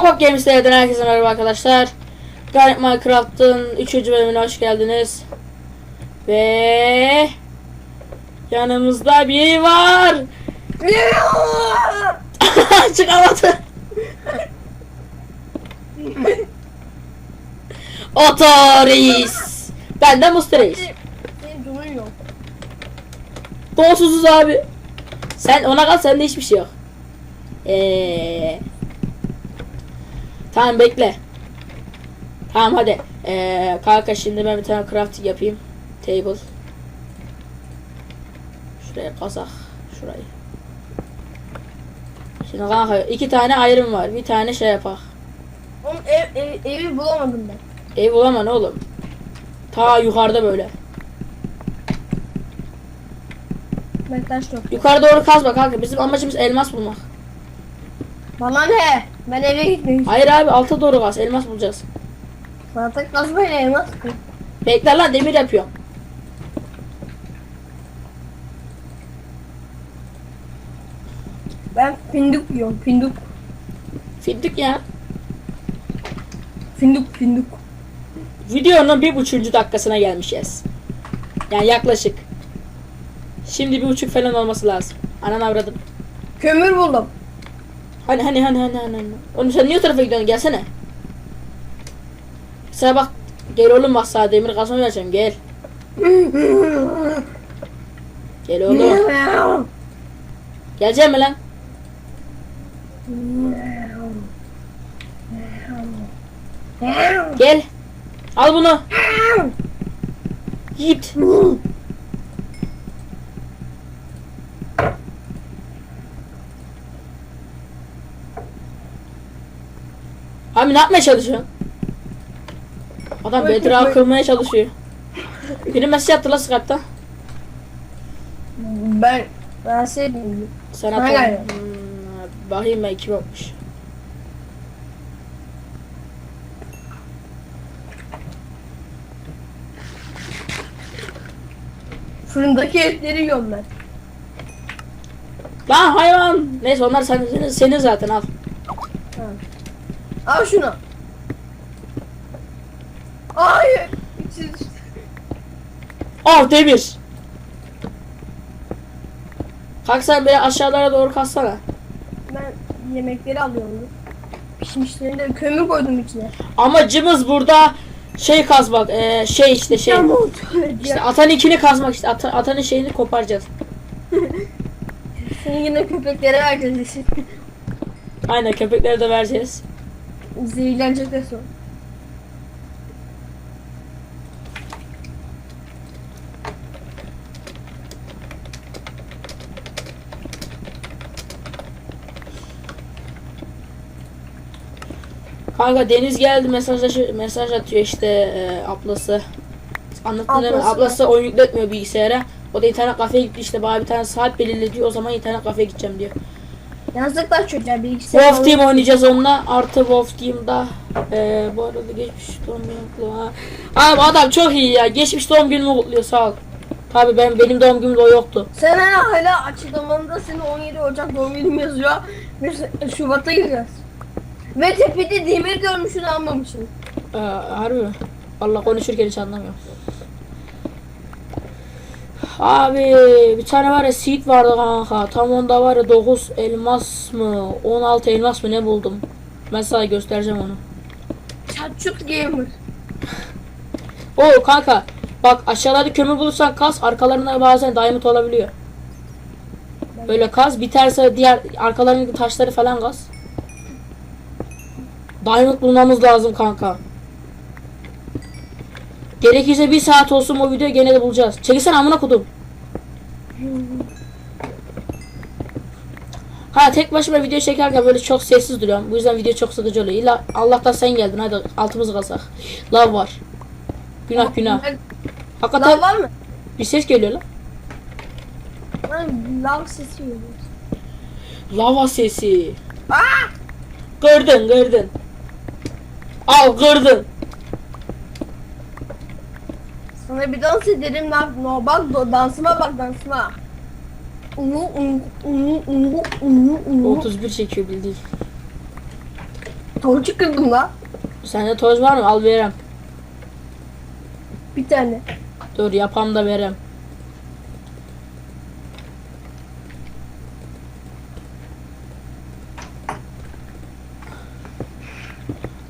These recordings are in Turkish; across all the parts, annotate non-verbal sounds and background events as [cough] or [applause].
Hop Games'lerden herkese merhaba arkadaşlar. Garnet Minecraft'ın 3. bölümüne hoş geldiniz. Ve yanımızda biri var. [laughs] Çıkamadı. Otoreis. Ben de yok. Donsuzuz abi. Sen ona kal sende hiçbir şey yok. Eee. Tamam bekle. Tamam hadi. Eee kanka şimdi ben bir tane crafting yapayım. Table. Şuraya kazak. Şurayı. Şimdi kanka iki tane ayrım var. Bir tane şey yapak. Oğlum ev, ev, evi bulamadım ben. Ev bulamam ne oğlum. Ta yukarıda böyle. Ben taş yok. Yukarı doğru kazma kanka. Bizim amacımız elmas bulmak. Bana ne? Ben eve gitmek Hayır abi alta doğru kaz. Elmas bulacağız. Zaten kazmayla elmas kır. Bekler lan demir yapıyorum. Ben fındık yiyorum. Fındık. Fittik ya. Fındık fındık. Videonun bir buçuğuncu dakikasına gelmişiz. Yani yaklaşık. Şimdi bir buçuk falan olması lazım. Anan avradım. Kömür buldum. Hani hani hani hani hani. hani. Oğlum sen niye o tarafa gidiyorsun? Gelsene. Sana bak. Gel oğlum bak sana demir kazma vereceğim. Gel. Gel oğlum. Geleceğim mi lan? Gel. Al bunu. Git. Abi ne yapmaya çalışıyorsun? Adam Bırak, Bedra bırak. kırmaya çalışıyor. Biri mesaj attı la Skype'ta. ben ben sevdim. Sen Bana geldi. Hmm, bakayım ben kim olmuş. Fırındaki etleri yiyorum ben. Lan hayvan. Neyse onlar senin, senin, zaten al. Al şunu. Hayır. Al demir. Kalk sen beni aşağılara doğru katsana. Ben yemekleri alıyorum. Pişmişlerini de kömür koydum içine. Amacımız burada şey kazmak. eee, şey işte şey. İşte atan ikini kazmak işte. Ata, atanın şeyini koparacağız. [laughs] Seni yine köpeklere vereceğiz. Aynen köpeklere de vereceğiz. Zehirlenecek de son. Kanka Deniz geldi mesaj mesaj atıyor işte eee, ablası. Mi? Ablası. Ablası oyun yükletmiyor bilgisayara. O da internet kafeye gitti işte bana bir tane saat belirle diyor. O zaman internet kafeye gideceğim diyor. Yazıklar çocuğa bilgisayar Wolf. Team oynayacağız onunla. Artı Wolf Team'da. Ee, bu arada geçmiş doğum günü kutlu ha. Abi adam çok iyi ya. Geçmiş doğum günümü kutluyor sağ ol. Tabi ben benim doğum günümde o yoktu. Sen hala açıklamanda senin 17 Ocak doğum günüm yazıyor. Biz Şubat'a giriyoruz. Ve tepede demir görmüşsün almamışsın. Ee, harbi mi? Valla konuşurken hiç anlamıyorum. Abi bir tane var ya seed vardı kanka. Tam onda var ya 9 elmas mı? 16 elmas mı ne buldum? Ben sana göstereceğim onu. Çatçut gamer. [laughs] Oo kanka bak aşağılarda kömür bulursan kaz arkalarında bazen diamond olabiliyor. Böyle kaz biterse diğer arkalarındaki taşları falan kaz. Diamond bulmamız lazım kanka. Gerekirse bir saat olsun o videoyu gene de bulacağız. Çekilsene amına kodum. Ha tek başıma video çekerken böyle çok sessiz duruyorum. Bu yüzden video çok sıkıcı oluyor. İlla Allah'tan sen geldin hadi altımızı kazak. Lav var. Günah günah. Hakikaten Lav var mı? bir ses geliyor lan. Lav sesi geliyor. Lava sesi. Kırdın kırdın. Al kırdın. Sana bir dans ederim lan. No, bak do- dansıma bak dansıma. Unu unu unu unu unu unu. 31 çekiyor bildiğin. Torcu kırdım la. Sende toz var mı? Al verem. Bir tane. Dur yapam da verem.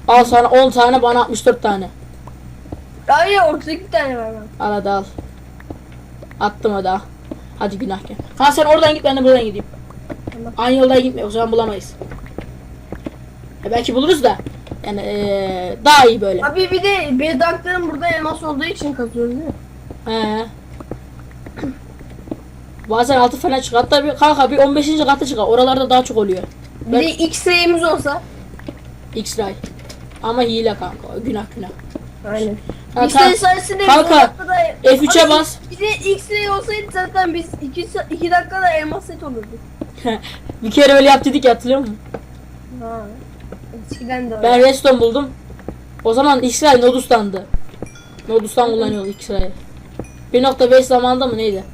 Al sana 10 tane bana 64 tane. Hayır ortada bir tane var. Al hadi al. Attım hadi al. Hadi günah gel. Ha sen oradan git ben de buradan gideyim. Tamam. Aynı yoldan gitme o zaman bulamayız. E belki buluruz da. Yani eee, daha iyi böyle. Abi bir de bedakların burada elmas olduğu için kazıyoruz değil mi? He. Bazen altı falan çıkar. Hatta bir kanka bir 15. katı çıkar. Oralarda daha çok oluyor. Bir Ben- de X-ray'imiz olsa. X-Ray. Ama hile kanka. Günah günah. Aynen. Ha, X-ray kanka, sayesinde bir dakikada... F3'e Abi, bas. Bir de X-ray olsaydı zaten biz 2 2 dakikada elmas set olurduk. [laughs] bir kere öyle yap dedik ya, hatırlıyor musun? Ha. Eskiden de öyle. Ben redstone buldum. O zaman X-Ray Nodus'tandı. Nodus'tan kullanıyordu X-Ray'ı. 1.5 zamanında mı neydi?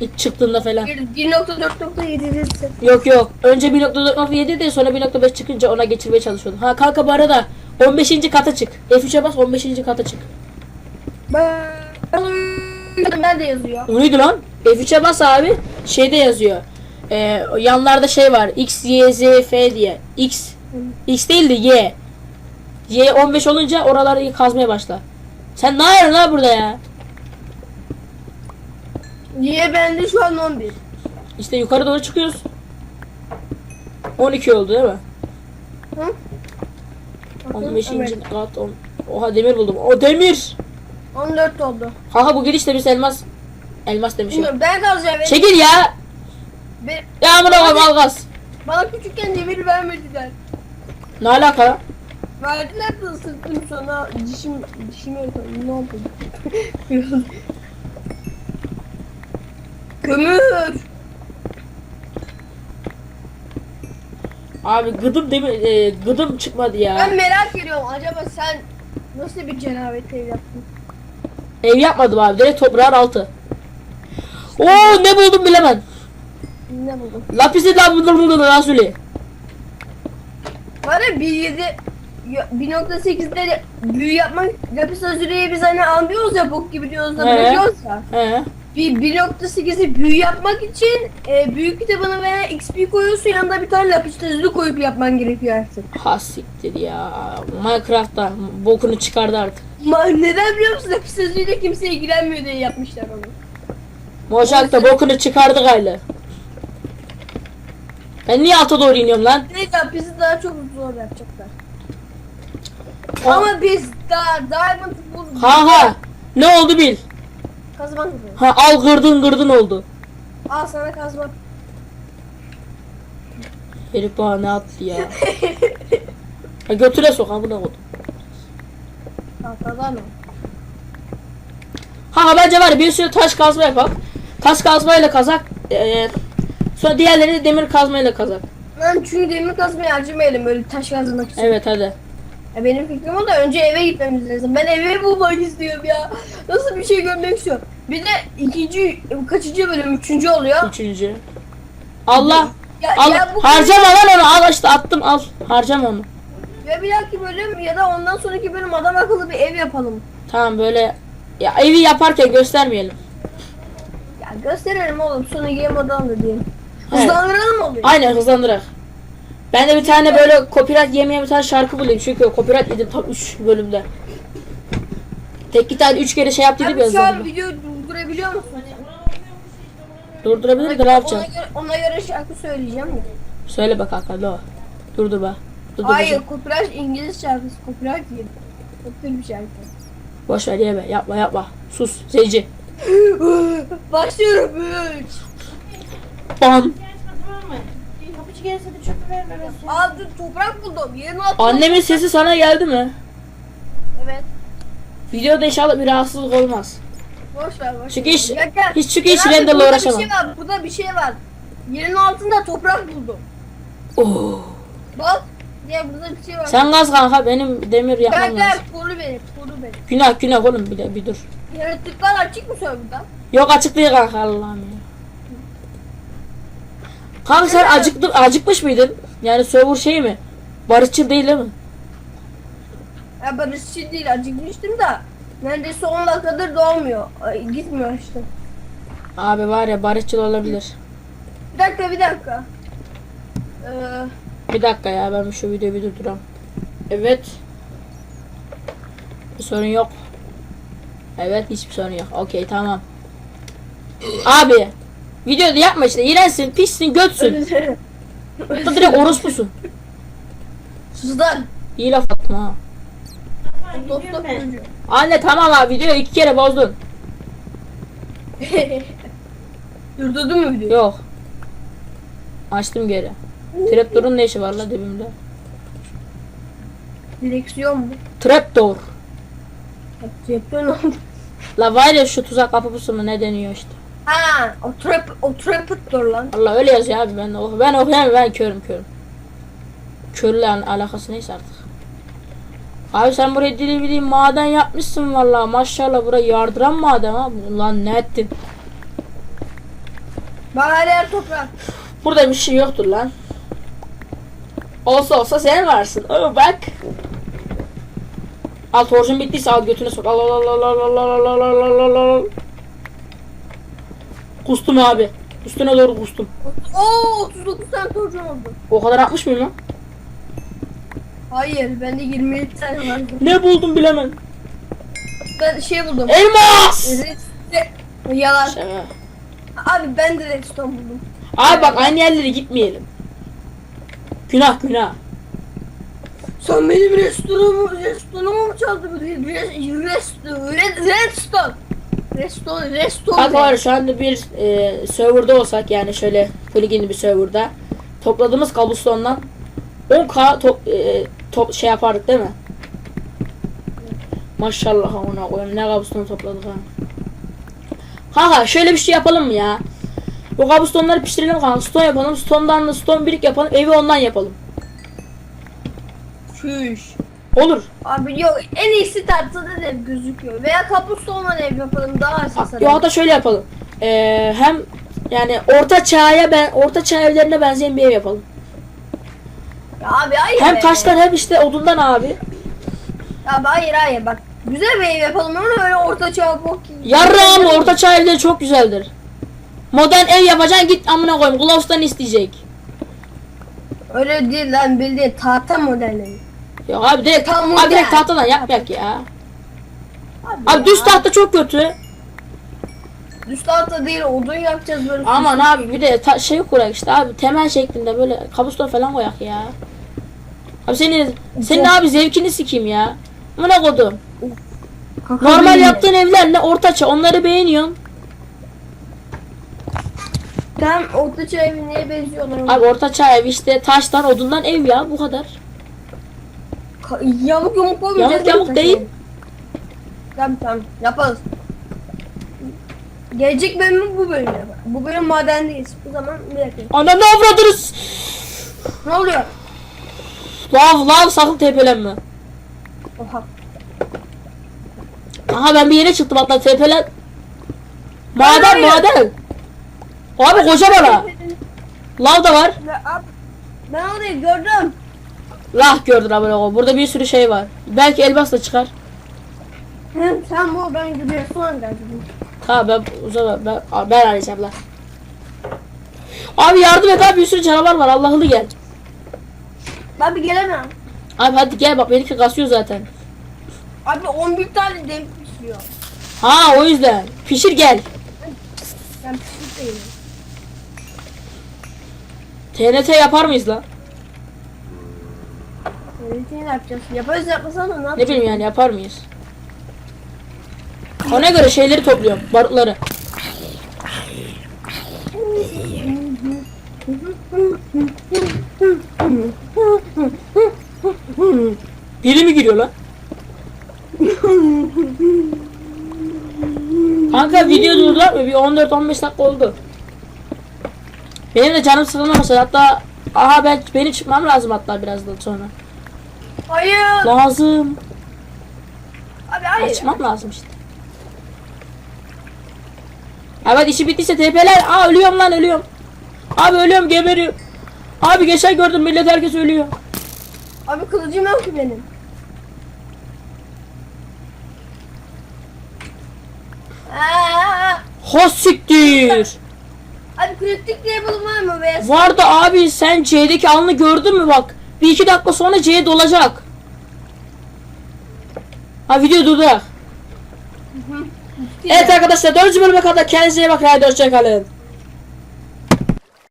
İlk çıktığında falan. Bir- 1.4.7 set. Yok yok. Önce 1.4.7 de sonra 1.5 çıkınca ona geçirmeye çalışıyordum. Ha kanka bu arada 15. kata çık. F3'e bas 15. kata çık. Ben... Ben de yazıyor. O neydi lan? F3'e bas abi. Şeyde yazıyor. Ee, yanlarda şey var. X, Y, Z, F diye. X. X değil de Y. Y 15 olunca oraları kazmaya başla. Sen ne yapıyorsun lan burada ya? Niye bende şu an 11? İşte yukarı doğru çıkıyoruz. 12 oldu değil mi? Hı? 15. Evet. kat. on- Oha demir buldum. O demir. 14 oldu. Kanka bu girişte biz elmas elmas. Bilmiyorum ben kazacağım. Benim, Çekil ya. be- Ya amına koyayım al gaz. bana küçükken demir vermediler. Ne alaka? Verdiler de ısırttım sonra dişim dişime ne oldu? [laughs] Kömür. Abi gıdım demir e, gıdım çıkmadı ya. Ben merak ediyorum acaba sen nasıl bir cenabet ev yaptın? Ev yapmadım abi. Direkt toprağın altı. Oo ne buldum bilemem. Ne buldun? Lapisi la buldum Rasuli. Var ya 1.7 ya- 1.8'de de büyü yapmak lapis lazuriyi biz hani anlıyoruz ya bok gibi diyoruz da He. bırakıyoruz ya. He. Bir 1.8'i büyü yapmak için e, büyük kitabına veya XP koyuyorsun yanında bir tane lapis lazuli koyup yapman gerekiyor artık. Ha siktir ya. Minecraft'ta bokunu çıkardı artık. Ma neden biliyor musun lapis lazuriyle kimse ilgilenmiyor diye yapmışlar onu. Mojang da bokunu çıkardı gayrı. Ben niye alta doğru iniyorum lan? Direkt lapisi daha çok zor yapacaklar. O- Ama biz daha diamond bul Ha ha. Ne oldu bil. Kazmak yapıyoruz. Ha al gırdın gırdın oldu. Al sana kazmak. Herif bana ne attı ya. ha götüre sok ha buna koydum. Tahtadan o. Ha bence var ya, bir sürü taş kazma yapalım. Taş kazmayla kazak. Ee, sonra diğerlerini de demir kazmayla kazak. Lan çünkü demir kazmayı harcamayalım öyle taş kazmak için. Evet hadi. Ya benim fikrim o da önce eve gitmemiz lazım. Ben evi bulmak istiyorum ya. Nasıl bir şey görmek istiyorum. Bir de ikinci, kaçıncı bölüm? Üçüncü oluyor. Üçüncü. Allah. Ya, Al. ya bu Harcama lan onu. Al işte attım al. Harcama onu. ya bir dahaki bölüm ya da ondan sonraki bölüm adam akıllı bir ev yapalım. Tamam böyle. Ya evi yaparken göstermeyelim. Ya gösterelim oğlum sonra game alır diyelim. Evet. Hızlandıralım oluyor. Aynen hızlandırarak. Ben de bir tane böyle copyright yemeyen bir tane şarkı bulayım. Çünkü copyright yedim tam 3 bölümde. Tek bir tane 3 kere şey yaptı Abi ya şu an hızlandırma. Durdurabiliyor musun? Durdurabilir de ne ona, yapacaksın? göre, ona göre şarkı söyleyeceğim mi? Söyle be kanka ne o? Dur dur be. Dur dur. Hayır, copyright İngiliz şarkısı. Copyright değil. Copyright bir şarkı. Boş ver yeme. Yapma yapma. Sus. Seyirci. [gasps] Başlıyorum. Üç. Bam. Aldım toprak buldum. Yerin altı. Annemin sesi sana geldi mi? Evet. Videoda inşallah bir rahatsızlık olmaz. Boş ver boş Çünkü ver. hiç- Gel, gel. hiç çünkü hiç Gel abi, renderle burada uğraşamam. Bir şey var. Burada bir şey var. Yerin altında toprak buldum. Oo. Bak. Diye burada bir şey var. Sen gaz kanka benim demir gel yapmam gel lazım. koru beni koru beni. Günah günah oğlum bir de bir dur. Yaratıklar açık mı serverda? Yok açık değil kanka Allah'ım ya. Kanka sen acıktı, acıkmış mıydın? Yani server şey mi? Barışçıl değil değil mi? Ya ben değil acıkmıştım da. Neredeyse 10 dakikadır doğmuyor. Ay, gitmiyor işte. Abi var ya barışçıl olabilir. Bir dakika bir dakika. Ee, Bir dakika ya ben şu videoyu bir durduram. Evet. Bir sorun yok. Evet hiçbir sorun yok. Okey tamam. Abi. Videoda yapma işte. İğrençsin, pissin, götsün. [laughs] Hatta direkt orospusun. Sus lan. İyi laf attım ha. Tamam Dost gidiyorum dost ben. çocuğu. Anne tamam abi videoyu iki kere bozdun. [laughs] Durdurdun mu videoyu? Yok. Açtım geri. Trapdoor'un ne işi var la dibimde? Direksiyon mu? Trapdoor. Cepten oldu. La var ya şu tuzak kapısı mı ne deniyor işte. Ha, o trap, o trapper lan. Allah öyle yazıyor abi ben oh ben okuyamıyorum ben körüm körüm. Körle al- alakası neyse artık. Abi sen buraya dili bileyim maden yapmışsın vallahi maşallah buraya yardıran maden ha. Ulan ne ettin? Bak her yer toprak. Burada bir şey yoktur lan. Olsa olsa sen varsın. Oo bak. Al torcun bittiyse al götüne sok. Al al al al al al al al al al al al. Kustum abi. Üstüne doğru kustum. Oo 39 tane torcun oldu. O kadar atmış mıyım lan? Hayır bende 27 tane vardı. Ne buldum bilemem. Ben şey buldum. Elmas! Redstone. Yalan. Şaka. Abi ben de redstone buldum. Abi bak aynı yerlere gitmeyelim. Günah günah. Sen benim restoranımı, restoranımı mı çaldın? Re- Resto, red, redstone. Redstone, redstone. Bak var şu anda bir e, serverda olsak yani şöyle poligini bir serverda topladığımız kabustondan 10k top, e, top şey yapardık değil mi? Maşallah ona koyayım ne kabuston topladık ha. Ha ha şöyle bir şey yapalım mı ya? Bu kabustonları pişirelim kanka stone yapalım stone'dan da stone birik yapalım evi ondan yapalım. Çüş. Olur. Abi yok en iyisi tahtada ev gözüküyor. Veya kapustone'dan ev yapalım daha az hasar. Ya da şöyle yapalım. Ee, hem yani orta çağa ben orta çağ evlerine benzeyen bir ev yapalım. Ya abi hayır Hem be. taştan hem işte odundan abi. Abi hayır hayır bak. Güzel bir ev yapalım ama öyle orta çağ bok gibi. Yarrağım orta çağ evleri çok güzeldir. Modern ev yapacaksın git amına koyayım. Glowstone isteyecek. Öyle değil lan bildiğin tahta modelleri. Ya abi direkt, Tam abi direkt tahtadan yapmak ya. Abi, Abi düz ya. tahta çok kötü. Düz tahta değil odun yapacağız böyle. Aman abi bir de ta- şey kurak işte abi temel şeklinde böyle kabuston falan koyak ya. Abi senin senin abi zevkini sikeyim ya. Amına kodum. Normal yaptığın evler ne ortaça onları beğeniyorsun. Tam orta çağ evi neye benziyorlar? Abi ortaçağ ev işte taştan odundan ev ya bu kadar. Ka- yamuk yamuk olmayacak. Yamuk değil mi yamuk değil. Tamam tamam yaparız. Gelecek bölümü bu bölüm yapar. Bu bölüm madendeyiz. O zaman bir dakika. Ananı avradınız. Ne oluyor? Lav lav sakın tepelenme. Oha. Aha ben bir yere çıktım hatta tepelen. Maden Hayır. maden. Abi koca bana. Lav da var. Ya, ab- Ben orayı gördüm. Lah gördün abi o. Burada bir sürü şey var. Belki elmas da çıkar. Hem sen bu ben gidiyorsun sonra geldin. Ha ben uzama ben, ben arayacağım lan. Abi yardım et abi bir sürü canavar var Allah'ını gel. Abi gelemem. Abi hadi gel bak benimki kasıyor zaten. Abi 11 tane demir pişiyor. Ha o yüzden. Pişir gel. Ben pişmiş değilim. TNT yapar mıyız lan? Öğretini ne yapacağız? Yaparız yapmasana ne Ne yapacağız? bileyim yani yapar mıyız? Ona göre şeyleri topluyorum. Barutları. [laughs] Biri mi giriyor lan? Kanka video durdular mı? Bir 14-15 dakika oldu. Benim de canım sıkılmaya başladı. Hatta aha ben benim çıkmam lazım hatta birazdan sonra. Hayır. Lazım. Abi hayır. Açmam lazım işte. Evet işi bittiyse TP'ler. Aa ölüyorum lan ölüyorum. Abi ölüyorum geberiyorum. Abi geçen gördüm millet herkes ölüyor. Abi kılıcım yok ki benim. Aa, Ha siktir. abi kritik level var mı be? Vardı abi sen C'deki alnı gördün mü bak. Bir iki dakika sonra C dolacak. Ha video durdu. Evet arkadaşlar 4. bölüme kadar kendinize iyi bakın. Hadi hoşçakalın.